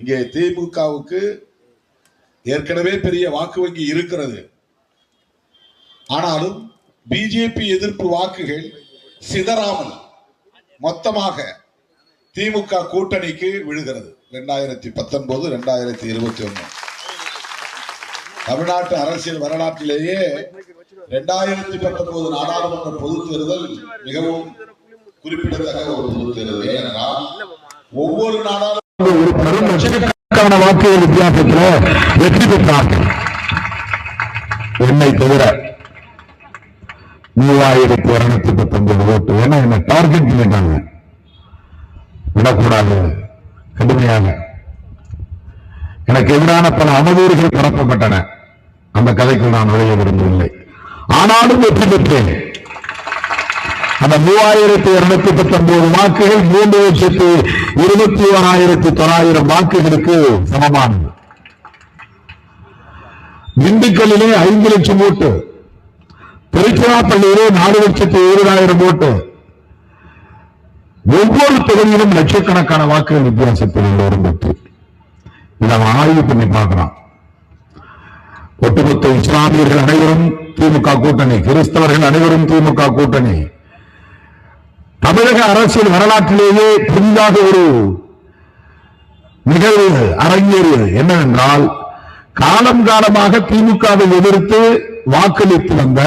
இங்கே திமுகவுக்கு ஏற்கனவே பெரிய வாக்கு வங்கி இருக்கிறது. ஆனாலும் பிஜேபி எதிர்ப்பு வாக்குகள் சிதறாமல் மொத்தமாக திமுக கூட்டணிக்கு விழுகிறது. ரெண்டாயிரத்தி பத்தொன்பது ரெண்டாயிரத்தி இருபத்தி ஒன்று தமிழ்நாட்டு அரசியல் வரலாற்றிலேயே ரெண்டாயிரத்தி பத்தொன்பது நாடாளுமன்ற பொது தேர்தல் மிகவும் குறிப்பிடத்தக்க ஒரு பொது தேர்தல். ஏனென்றால் ஒவ்வொரு நாடாளுமன்ற வாக்குகள் வித்தியாசத்தில் வெற்றி பெற்றார்கள். என்னை தவிர மூவாயிரத்தி இருநூத்தி பத்தொன்பது ஓட்டு. ஏன்னா என்ன டார்கெட் பண்ணிட்டாங்க. விடக்கூடாது. கடுமையாக. எனக்கு எதிரான பல அமதூறுகள் பரப்பப்பட்டன. அந்த கதைக்குள் நான் நுழைய விரும்பவில்லை. ஆனாலும் வெற்றி பெற்றேன். அந்த மூவாயிரத்தி இருநூத்தி பத்தொன்பது வாக்குகள் மூன்று லட்சத்து இருபத்தி ஓராயிரத்தி தொள்ளாயிரம் வாக்குகளுக்கு சமமானது. திண்டுக்கல்லிலே ஐந்து லட்சம் ஓட்டு திருச்சிராப்பள்ளியிலே நாலு லட்சத்து இருபதாயிரம் ஓட்டு. ஒவ்வொரு தொகுதியிலும் லட்சக்கணக்கான வாக்குகள் வித்தியாசத்தில் எல்லோரும் இதை அவன் ஆய்வு பண்ணி பார்க்கிறான். ஒட்டுமொத்த இஸ்லாமியர்கள் அனைவரும் திமுக கூட்டணி கிறிஸ்தவர்கள் அனைவரும் திமுக கூட்டணி. தமிழக அரசியல் வரலாற்றிலேயே புதிதாக ஒரு நிகழ்வு அரங்கேறியது என்னவென்றால் காலம் காலமாக திமுகவை எதிர்த்து வாக்களித்து வந்த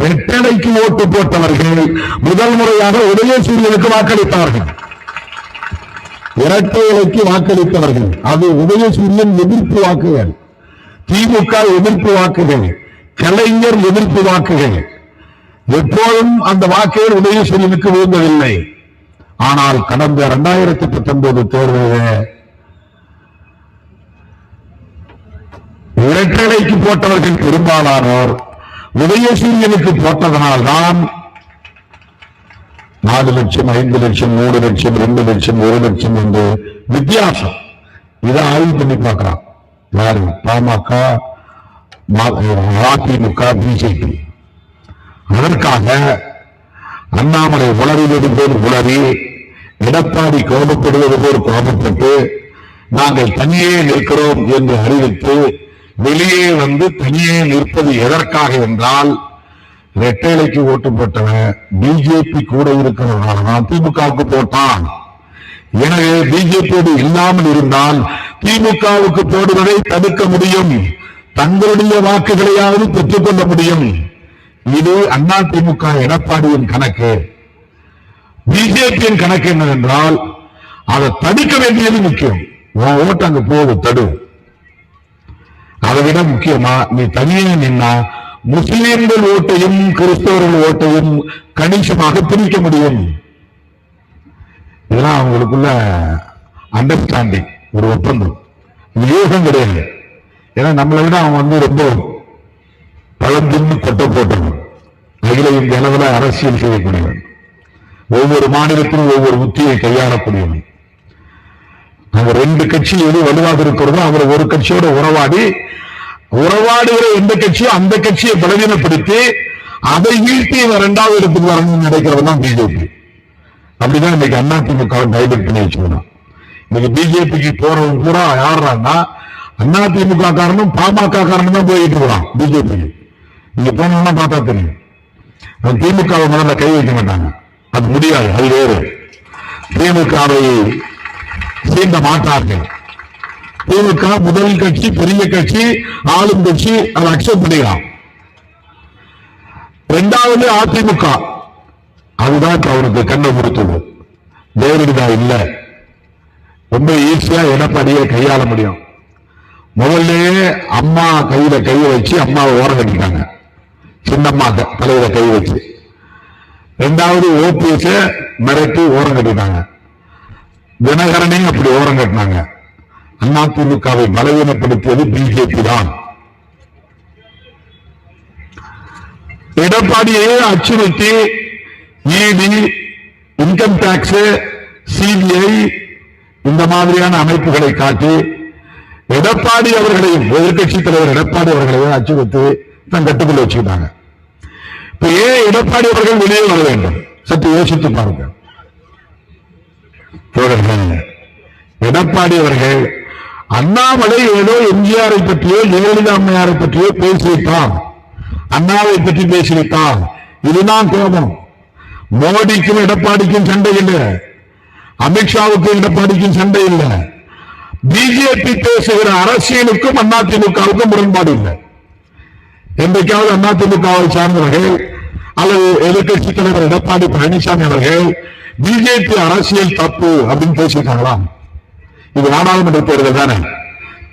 வெட்டடைக்கு ஓட்டு போட்டவர்கள் முதல் முறையாக உதயசூரியனுக்கு வாக்களித்தார்கள். இரட்டை இலைக்கு வாக்களித்தவர்கள். அது உதயசூரியன் எதிர்ப்பு வாக்குகள் திமுக எதிர்ப்பு வாக்குகள் கலைஞர் எதிர்ப்பு வாக்குகள். எப்போதும் அந்த வாக்கையில் உதயசூரியனுக்கு விழுந்ததில்லை. ஆனால் கடந்த இரண்டாயிரத்தி பத்தொன்பது தேர்தலில் இரட்டலைக்கு போட்டவர்கள் பெரும்பாலானோர் உதயசூரியனுக்கு போட்டதனால்தான் நாலு லட்சம் ஐந்து லட்சம் மூணு லட்சம் ரெண்டு லட்சம் ஒரு லட்சம் என்று வித்தியாசம். இதை ஆய்வு பண்ணி பார்க்கிறான் யாரு? பாமக அதிமுக பிஜேபி அதற்காக அண்ணாமலை உளறுவது போல் உளறி எடப்பாடி கோபப்படுவது போல் கோபப்பட்டு நாங்கள் தனியே நிற்கிறோம் என்று அறிவித்து வெளியே வந்து தனியே நிற்பது எதற்காக என்றால் ரெட்டேலைக்கு ஓட்டு போட்டவன் பிஜேபி கூட இருக்கிறதுனால தான் திமுகவுக்கு போட்டான். எனவே பிஜேபியோடு இல்லாமல் இருந்தால் திமுகவுக்கு போடுவதை தடுக்க முடியும். தங்களுடைய வாக்குகளையாவது பெற்றுக்கொள்ள முடியும். இது அண்ணா திமுக எடப்பாடியின் கணக்கு. பிஜேபியின் கணக்கு என்னவென்றால் அதை தடுக்க வேண்டியது முக்கியம். உன் ஓட்டு அங்க போது தடு. அதை விட முக்கியமா நீ தனியே நின்னா முஸ்லிம்கள் ஓட்டையும் கிறிஸ்தவர்கள் ஓட்டையும் கணிசமாக பிரிக்க முடியும். இதெல்லாம் அவங்களுக்குள்ள அண்டர்ஸ்டாண்டிங் ஒரு ஒப்பந்தம். இது யூகம் கிடையாது. ஏன்னா நம்மளை விட அவன் வந்து ரொம்ப பழந்தின்னு கொட்டை போட்டவன் அகில இந்திய அளவில் அரசியல் செய்யக்கூடியவன். ஒவ்வொரு மாநிலத்திலும் ஒவ்வொரு உத்தியை கையாளக்கூடியவன். அங்க ரெண்டு கட்சி எது வலுவாக இருக்கிறதோ அவர் ஒரு கட்சியோட உறவாடி உறவாடுகிற எந்த கட்சியோ அந்த கட்சியை பலவீனப்படுத்தி அதை வீழ்த்தி இவன் இரண்டாவது இடத்துக்கு வரணும்னு நினைக்கிறவன் தான் பிஜேபி. அப்படிதான் இன்னைக்கு அண்ணா திமுக டைவர்ட் பண்ணி வச்சுக்கணும். இன்னைக்கு பிஜேபிக்கு போறவங்க பூரா யாருறான்னா அண்ணா திமுக காரணம் பாமக காரணம் தான் போயிட்டு இருக்கிறான் பிஜேபிக்கு. இங்க போனோம்னா பார்த்தா தெரியும். அவன் திமுகவை முதல்ல கை வைக்க மாட்டாங்க. அது முடியாது அது வேறு. திமுகவை சீண்ட மாட்டார்கள். திமுக முதல் கட்சி பெரிய கட்சி ஆளும் கட்சி அதை அக்செப்ட் பண்ணிக்கலாம். இரண்டாவது அதிமுக. அதுதான் இப்ப அவருக்கு கண்ணை கொடுத்தது ஜெயலலிதா இல்ல. ரொம்ப ஈஸியா எடப்பாடியை கையாள முடியும். முதல்லயே அம்மா கையில கையை வச்சு அம்மாவை ஓரம் கட்டிட்டாங்க சின்னம்மா தலையில கை வச்சு. ரெண்டாவது ஓபிஎஸ் மிரட்டி ஓரம் கட்டினாங்க தினகரனையும் அப்படி ஓரம் கட்டினாங்க. அதிமுகவை பலவீனப்படுத்தியது பிஜேபி தான். எடப்பாடியை அச்சுறுத்தி இடி இன்கம் டாக்ஸ் சிபிஐ இந்த மாதிரியான அமைப்புகளை காட்டி எடப்பாடி அவர்களையும் எதிர்கட்சி தலைவர் எடப்பாடி அவர்களையும் அச்சுறுத்தி தன் கட்டுக்குள்ள வச்சுக்கிட்டாங்க. இப்ப ஏன் எடப்பாடி அவர்கள் வெளியே வர வேண்டும். சற்று யோசித்து பாருங்க தோழர்களே எடப்பாடி அவர்கள் அண்ணாமலை ஏதோ எம்ஜிஆரை பற்றியோ ஜெயலலிதா அம்மையாரை பற்றியோ பேசிவிட்டான் அண்ணாவை பற்றி பேசிவிட்டான் இதுதான் கோபம். மோடிக்கும் எடப்பாடிக்கும் சண்டை இல்லை. அமித்ஷாவுக்கும் எடப்பாடிக்கும் சண்டை இல்லை. பிஜேபி பேசுகிற அரசியலுக்கும் அதிமுகவுக்கும் முரண்பாடு இல்லை. என்றைக்காவது அதிமுகவை சார்ந்தவர்கள் அல்லது எதிர்கட்சி தலைவர் எடப்பாடி பழனிசாமி அவர்கள் பிஜேபி அரசியல் தப்பு அப்படின்னு பேசியிருக்காங்களாம் இது நாடாளுமன்ற தேர்தல் தானே.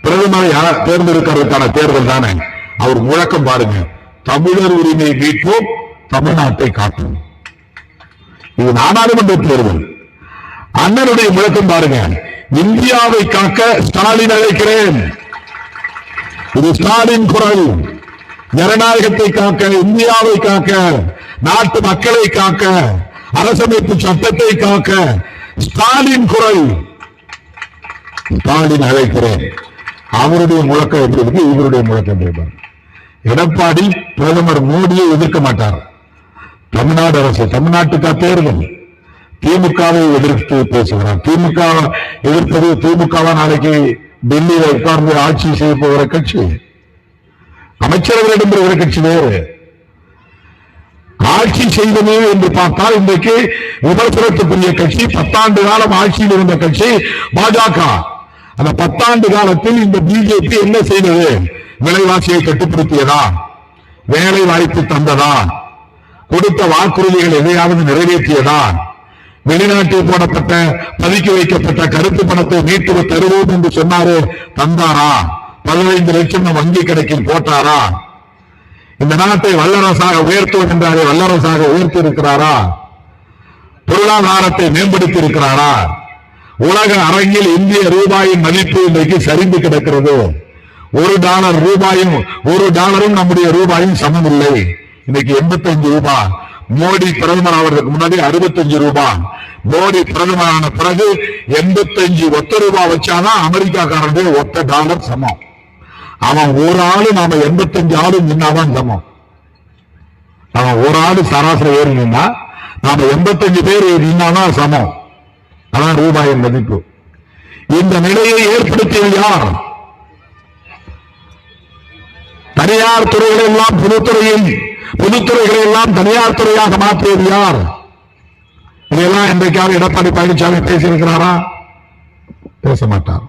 பிரதமரை தேர்ந்தெடுக்கிறதுக்கான தேர்தல் தானே. அவர் முழக்கம் பாருங்க. தமிழர் உரிமை மீட்போம் தமிழ்நாட்டை காட்டும் இது நாடாளுமன்ற தேர்தல். அண்ணனுடைய முழக்கம் பாருங்க. இந்தியாவை காக்க ஸ்டாலின் அழைக்கிறேன். இது ஸ்டாலின் குரல். ஜனநாயகத்தை காக்க இந்தியாவை காக்க நாட்டு மக்களை காக்க அரசமைப்பு சட்டத்தை காக்க ஸ்டாலின் குரல். ஸ்டாலின் அழைக்கிறேன். அவருடைய முழக்கம் எப்படி இருக்கு? இவருடைய முழக்கம் எப்படி எடப்பாடி பிரதமர் மோடியை எதிர்க்க மாட்டார். தமிழ்நாடு அரசு தமிழ்நாட்டுக்கா தேர்தல். திமுகவை எதிர்த்து பேசுகிறார். திமுக எதிர்ப்பது திமுகவா நாளைக்கு டெல்லியில உட்கார்ந்து ஆட்சி செய்ய போகிற கட்சி. அமைச்சரவரிடம் ஒரு கட்சி வேறு. ஆட்சி செய்வது என்று பார்த்தால் இன்றைக்கு விமர்சனத்துக்குரிய கட்சி பத்தாண்டு காலம் ஆட்சியில் இருந்த கட்சி பாஜக. அந்த பத்தாண்டு காலத்தில் இந்த பிஜேபி என்ன செய்தது? விலைவாசியை கட்டுப்படுத்தியதா? வேலை வாய்ப்பு தந்ததா? கொடுத்த வாக்குறுதிகள் எதையாவது நிறைவேற்றியதா? வெளிநாட்டில் போடப்பட்ட பதுக்கி வைக்கப்பட்ட கருத்து பணத்தை மீட்டு தருவோம் என்று சொன்னாரே தந்தாரா? பதினைந்து லட்சம் வங்கி கணக்கில் போட்டாரா? இந்த நாட்டை வல்லரசாக உயர்த்துவோம் என்றாரே வல்லரசாக உயர்த்தி இருக்கிறாரா பொருளாதாரத்தை மேம்படுத்தி இருக்கிறாரா உலக அரங்கில் இந்திய ரூபாயின் மதிப்பு இன்றைக்கு சரிந்து கிடக்கிறது. ஒரு டாலர் ரூபாயும் ஒரு டாலரும் நம்முடைய ரூபாயும் சமம் இல்லை இன்னைக்கு எண்பத்தஞ்சு ரூபாய் மோடி பிரதமர் ஆவதற்கு முன்னாடி அறுபத்தஞ்சு ரூபாய் மோடி பிரதமரான பிறகு எண்பத்தஞ்சு ஒத்த ரூபாய் வச்சாதான் அமெரிக்காக்காரனுடைய ஒத்த டாலர் சமம். அவன் ஒரு ஆளு நாம எண்பத்தஞ்சு ஆளு நின்னாதான் சமம் அவன் ஒரு ஆளு சராசரி ஏறி நின்னா நாம எண்பத்தஞ்சு பேர் நின்னாதான் சமம் அதான் ரூபாயின் மதிப்பு. இந்த நிலையை ஏற்படுத்தியது யார்? தனியார் துறைகளை எல்லாம் பொதுத்துறையில் பொதுத்துறைகளை எல்லாம் தனியார் துறையாக மாற்றியது யார்? இதையெல்லாம் இன்றைக்காக எடப்பாடி பழனிசாமி பேசியிருக்கிறாரா? பேச மாட்டார்.